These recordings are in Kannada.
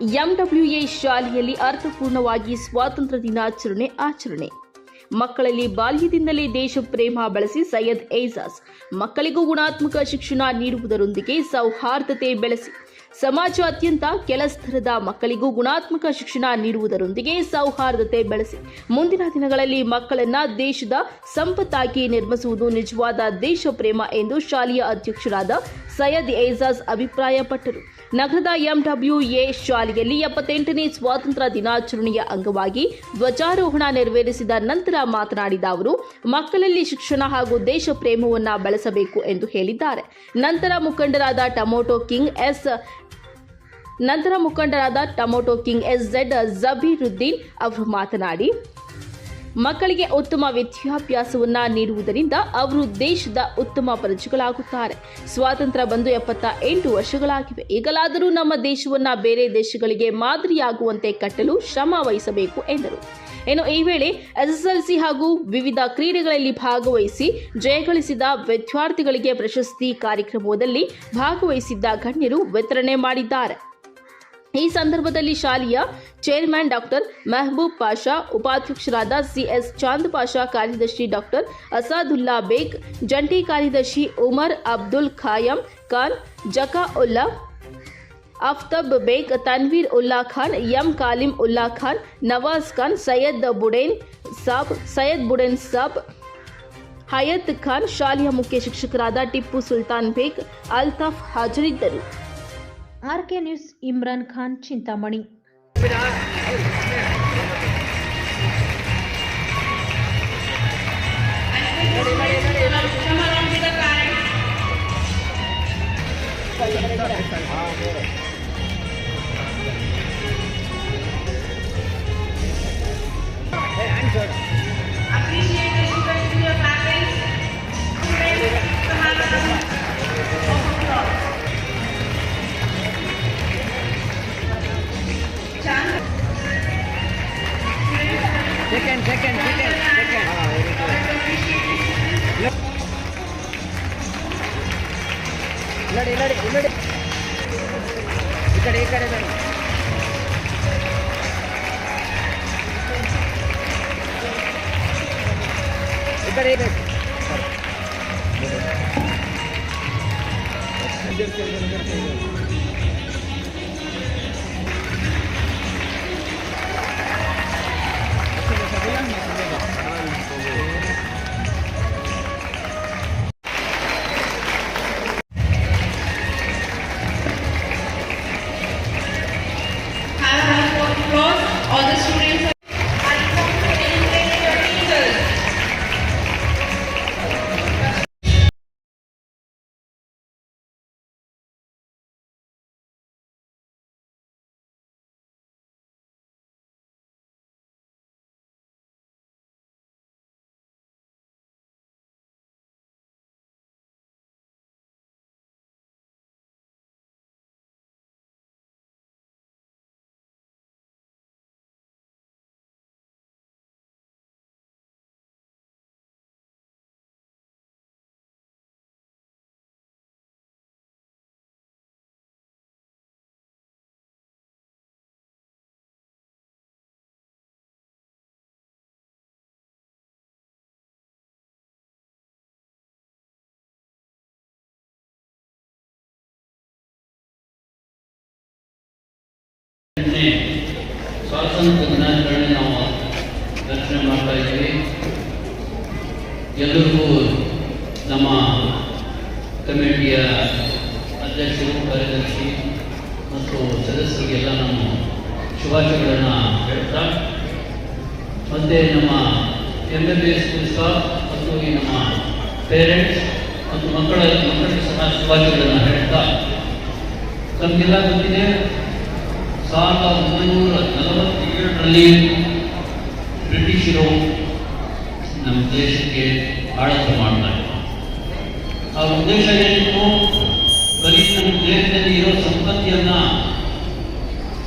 ಎಂಡಬ್ಲ್ಯೂಎ ಶಾಲೆಯಲ್ಲಿ ಅರ್ಥಪೂರ್ಣವಾಗಿ ಸ್ವಾತಂತ್ರ್ಯ ದಿನಾಚರಣೆ ಆಚರಣೆ. ಮಕ್ಕಳಲ್ಲಿ ಬಾಲ್ಯದಿಂದಲೇ ದೇಶ ಪ್ರೇಮ ಬೆಳೆಸಿ ಸೈಯದ್ ಏಜಾಜ್ ಮಕ್ಕಳಿಗೂ ಗುಣಾತ್ಮಕ ಶಿಕ್ಷಣ ನೀಡುವುದರೊಂದಿಗೆ ಸೌಹಾರ್ದತೆ ಬೆಳೆಸಿ. ಸಮಾಜಾದ್ಯಂತ ಕೆಲ ಸ್ಥರದ ಮಕ್ಕಳಿಗೂ ಗುಣಾತ್ಮಕ ಶಿಕ್ಷಣ ನೀಡುವುದರೊಂದಿಗೆ ಸೌಹಾರ್ದತೆ ಬೆಳೆಸಿ. ಮುಂದಿನ ದಿನಗಳಲ್ಲಿ ಮಕ್ಕಳನ್ನ ದೇಶದ ಸಂಪತ್ತಾಗಿ ನಿರ್ಮಿಸುವುದು ನಿಜವಾದ ದೇಶ ಪ್ರೇಮ ಎಂದು ಶಾಲೆಯ ಅಧ್ಯಕ್ಷರಾದ ಸೈಯದ್ ಏಜಾಜ್ ಅಭಿಪ್ರಾಯಪಟ್ಟರು. ನಗರದ ಎಂಡಬ್ಲ್ಯೂಎ ಶಾಲೆಯಲ್ಲಿ ಎಪ್ಪತ್ತೆಂಟನೇ ಸ್ವಾತಂತ್ರ್ಯ ದಿನಾಚರಣೆಯ ಅಂಗವಾಗಿ ಧ್ವಜಾರೋಹಣ ನೆರವೇರಿಸಿದ ನಂತರ ಮಾತನಾಡಿದ ಅವರು, ಮಕ್ಕಳಲ್ಲಿ ಶಿಕ್ಷಣ ಹಾಗೂ ದೇಶ ಪ್ರೇಮವನ್ನು ಬೆಳೆಸಬೇಕು ಎಂದು ಹೇಳಿದ್ದಾರೆ. ನಂತರ ಮುಖಂಡರಾದ ಟೊಮೊಟೊ ಕಿಂಗ್ ಎಸ್ ನಂತರ ಮುಖಂಡರಾದ tomato king S Z Jabiruddin ಅವರು ಮಾತನಾಡಿ ಮಕ್ಕಳಿಗೆ ಉತ್ತಮ ವಿದ್ಯಾಭ್ಯಾಸವನ್ನ ನೀಡುವುದರಿಂದ ಅವರು ದೇಶದ ಉತ್ತಮ ಪ್ರಜೆಗಳಾಗುತ್ತಾರೆ. ಸ್ವಾತಂತ್ರ್ಯ ಬಂದು ಎಪ್ಪತ್ತ ಎಂಟು ವರ್ಷಗಳಾಗಿವೆ. ಈಗಲಾದರೂ ನಮ್ಮ ದೇಶವನ್ನ ಬೇರೆ ದೇಶಗಳಿಗೆ ಮಾದರಿಯಾಗುವಂತೆ ಕಟ್ಟಲು ಶ್ರಮ ವಹಿಸಬೇಕು ಎಂದರು. ಇನ್ನು ಈ ವೇಳೆ ಎಸ್ಎಸ್ಎಲ್ಸಿ ಹಾಗೂ ವಿವಿಧ ಕ್ರೀಡೆಗಳಲ್ಲಿ ಭಾಗವಹಿಸಿ ಜಯಗಳಿಸಿದ ವಿದ್ಯಾರ್ಥಿಗಳಿಗೆ ಪ್ರಶಸ್ತಿ ಕಾರ್ಯಕ್ರಮದಲ್ಲಿ ಭಾಗವಹಿಸಿದ್ದ ಗಣ್ಯರು ವಿತರಣೆ ಮಾಡಿದ್ದಾರೆ. ಈ ಸಂದರ್ಭದಲ್ಲಿ ಶಾಲೆಯ ಚೇರ್ಮನ್ ಡಾಕ್ಟರ್ ಮೆಹಬೂಬ್ ಪಾಷಾ ಉಪಾಧ್ಯಕ್ಷರಾದ ಸಿಎಸ್ ಚಾಂದ್ ಪಾಷಾ ಕಾರ್ಯದರ್ಶಿ ಡಾಕ್ಟರ್ ಅಸಾದುಲ್ಲಾ ಬೇಗ್ ಜಂಟಿ ಕಾರ್ಯದರ್ಶಿ ಉಮರ್ ಅಬ್ದುಲ್ ಖಾಯಂ ಖಾನ್ ಜಕಾ ಉಲ್ಲಾ ಅಫ್ತಬ್ ಬೇಗ್ ತನ್ವೀರ್ ಉಲ್ಲಾ ಖಾನ್ ಎಂ ಕಾಲಿಂ ಉಲ್ಲಾ ಖಾನ್ ನವಾಜ್ ಖಾನ್ ಸೈಯದ್ ಬುಡೇನ್ ಸಾಬ್ ಸೈಯದ್ ಬುಡೇನ್ ಸಾಬ್ ಹಯತ್ ಖಾನ್ ಶಾಲೆಯ ಮುಖ್ಯ ಶಿಕ್ಷಕರಾದ ಟಿಪ್ಪು ಸುಲ್ತಾನ್ ಬೇಗ್ ಅಲ್ತಾಫ್ ಹಾಜರಿದ್ದರು R K news Imran Khan Chintamani second, second, second. Ini, ಸ್ವಾತಂತ್ರ್ಯ ದಿನಾಚರಣೆ ನಾವು ರಚನೆ ಮಾಡ್ತಾ ಇದ್ದೀವಿ. ಎಲ್ಲರಿಗೂ ನಮ್ಮ ಕಮಿಟಿಯ ಅಧ್ಯಕ್ಷರು, ಕಾರ್ಯದರ್ಶಿ ಮತ್ತು ಸದಸ್ಯರಿಗೆಲ್ಲ ನಾನು ಶುಭಾಶಯಗಳನ್ನು ಹೇಳ್ತಾ, ಮತ್ತು ನಮ್ಮ ಎಂ ಎಲ್ ಸ್ಕೂಲ್ ಸ್ಟಾಫ್ ಮತ್ತು ಈ ನಮ್ಮ ಪೇರೆಂಟ್ಸ್ ಮತ್ತು ಮಕ್ಕಳ ಮಕ್ಕಳಿಗೆ ಸಹ ಶುಭಾಶಯಗಳನ್ನು ಹೇಳ್ತಾ ತಮಗೆಲ್ಲ ಗೊತ್ತಿದೆ ಸಾವಿರದ ಒಂಬೈನೂರ ನಲವತ್ತೇಳರಲ್ಲಿ ಬ್ರಿಟಿಷರು ನಮ್ಮ ದೇಶಕ್ಕೆ ಆಡಳಿತ ಮಾಡ್ತಾರೆ ಆ ಉದ್ದೇಶ ಏನಿತ್ತು? ಬರೀ ನಮ್ಮ ದೇಶದಲ್ಲಿ ಇರೋ ಸಂಪತ್ತಿಯನ್ನು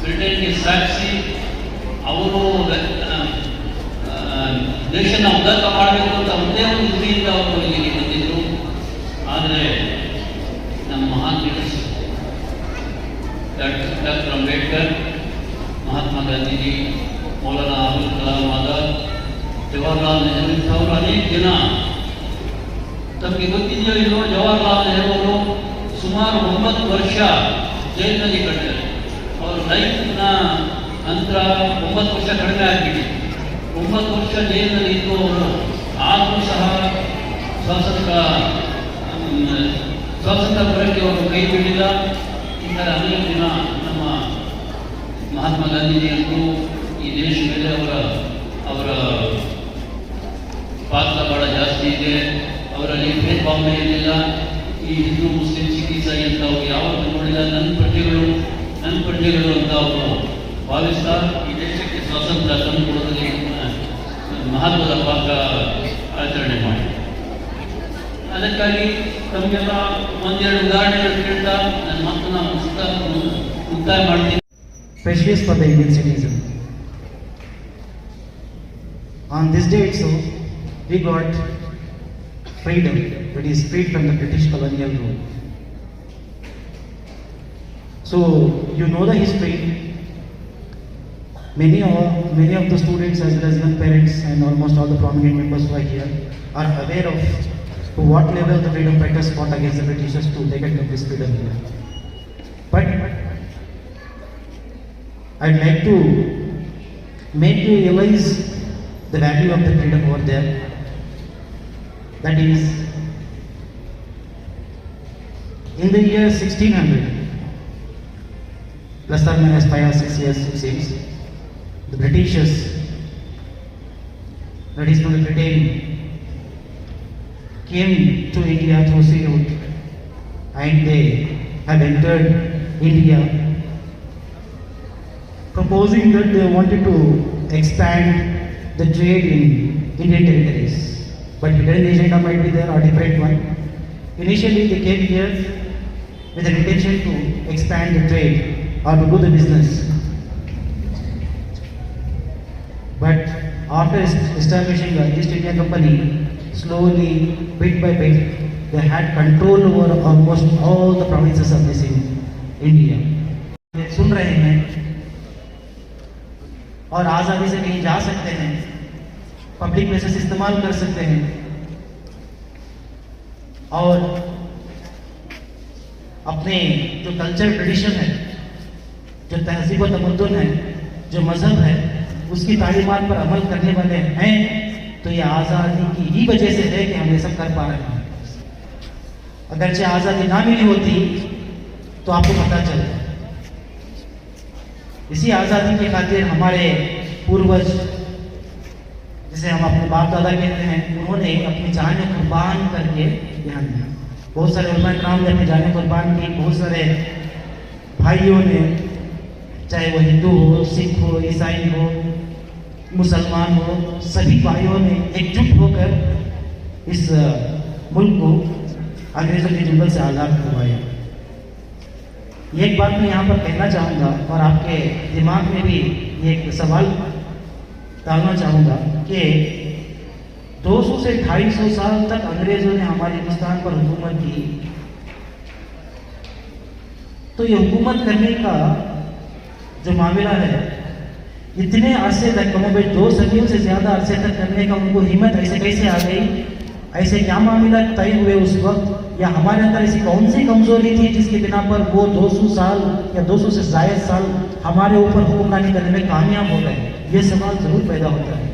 ಬ್ರಿಟನ್ಗೆ ಸಾಗಿಸಿ ಅವರು ದೇಶನ ಉನ್ನತ ಮಾಡಬೇಕು ಅಂತ ಒಂದೇ ಒಂದು ಗುರಿಯಿಂದ ಅನೇಕ ಜನ ತಮಗೆ ಗೊತ್ತಿದೆಯೋ ಇಲ್ಲೋ ಜವಾಹರ್ಲಾಲ್ ನೆಹರು ಅವರು ಸುಮಾರು ಒಂಬತ್ತು ವರ್ಷ ಜೈಲಿನಲ್ಲಿ ಕಟ್ಟಿದ್ದಾರೆ ಅವರ ಲೈಫ್ನ ನಂತರ ಒಂಬತ್ತು ವರ್ಷ ಕಡಿಮೆ ಆಗಿಬಿಟ್ಟಿದೆ ಒಂಬತ್ತು ವರ್ಷ ಜೈಲಿನಲ್ಲಿ ಇದ್ದು ಅವರು ಆದರೂ ಸಹ ಸ್ವಾತಂತ್ರ್ಯ ಸ್ವಾತಂತ್ರ್ಯ ಬರಕ್ಕೆ ಅವರು ಕೈ ಬಿಡಲಿಲ್ಲ. ಈ ಥರ ಅನೇಕ ದಿನ ನಮ್ಮ ಮಹಾತ್ಮ ಗಾಂಧೀಜಿಯವರು ಈ ದೇಶ ಮೇಲೆ ಅವರ ಅವರ ಪಾತ್ರ ಬಹಳ ಜಾಸ್ತಿ ಇದೆ. ಅವರಲ್ಲಿ ಭೇದ ಭಾವನೆ ಇರಲಿಲ್ಲ. ಈ ಹಿಂದೂ ಮುಸ್ಲಿಂ ಸಿಖ್ ಇಸಾಯಿ ಅಂತ ಅವ್ರು ಯಾವತ್ತೂ ನೋಡಿಲ್ಲ. ನನ್ನ ಪ್ರಜೆಗಳು ನನ್ನ ಪ್ರಜೆಗಳು ಅಂತ ಅವರು ಭಾವಿಸ್ತಾ ಈ ದೇಶಕ್ಕೆ ಸ್ವಾತಂತ್ರ್ಯ ತಂದುಕೊಡೋದಕ್ಕೆ ಮಹತ್ವದ ಪಾತ್ರ ಆಚರಣೆ ಮಾಡಿ. ಅದಕ್ಕಾಗಿ ತಮಗೆಲ್ಲ ಒಂದೆರಡು ಉದಾಹರಣೆಗಳು ಕೇಳ್ತಾ ನನ್ನ ಮಾತನ್ನ ಮುಕ್ತ ಮುಕ್ತಾಯ ಮಾಡ್ತೀನಿ. Specialist for the Indian citizen On this day itself, we got freedom, that is freed from the British colonial rule. So, you know the history. Many of, many of the students as well as young parents and almost all the prominent members who are here are aware of to what level the freedom fighters fought against the Britishers to get this freedom here. But I'd like to make you realize the value of the freedom over there. That is, in the year 1600, plus or minus five or six years, it seems, the Britishers, that is from the Britain, came to India through sea route and they have entered India proposing that they wanted to expand the trade in Indian territories. But hidden agenda might be there or different one. Initially they came here with an intention to expand the trade or to do the business. But after establishing the East India Company, slowly, bit by bit, they had control over almost all the provinces of this in India. सुन रहे हैं और आज़ादी से कहीं जा सकते हैं पब्लिक प्लेसेस इस्तेमाल कर सकते हैं। और अपने जो कल्चर ट्रेडिशन है, जो तहजीब तमदन है, जो मज़हब है, उसकी तालीमात पर अमल करने वाले हैं तो ये आज़ादी की ही वजह से है कि हम ये सब कर पा रहे हैं। अगर अगरचे आज़ादी ना मिली होती तो आपको पता चलता इसी आज़ादी की खातिर हमारे पूर्वज जिसे हम अपने बाप दादा कहते हैं, उन्होंने अपनी जान कुर्बान करके ध्यान दिया। बहुत सारे उलमा कराम ने अपनी जान कुर्बान की। बहुत सारे भाइयों ने, चाहे वो हिंदू हो, सिख हो, ईसाई हो, मुसलमान हो, सभी भाइयों ने एकजुट होकर इस मुल्क को अंग्रेज़ों के जुम्बल से आज़ाद करवाया। एक बात मैं यहाँ पर कहना चाहूँगा, और आपके दिमाग में भी ये एक सवाल डालना चाहूँगा कि 200 से 250 साल तक अंग्रेज़ों ने हमारे हिंदुस्तान पर हुकूमत की। तो ये हुकूमत करने का जो मामला है, इतने अरसे तक कमो भाई, दो सदियों से ज़्यादा अरसे तक करने का उनको हिम्मत ऐसे कैसे आ गई? ऐसे क्या मामला तय हुए उस वक्त? या हमारे अंदर ऐसी कौन सी कमज़ोरी थी जिसके बिना पर वो 200 साल या 200 से जायद साल हमारे ऊपर हुक्मरानी करने में कामयाब हो गए? ये सवाल ज़रूर पैदा होता है।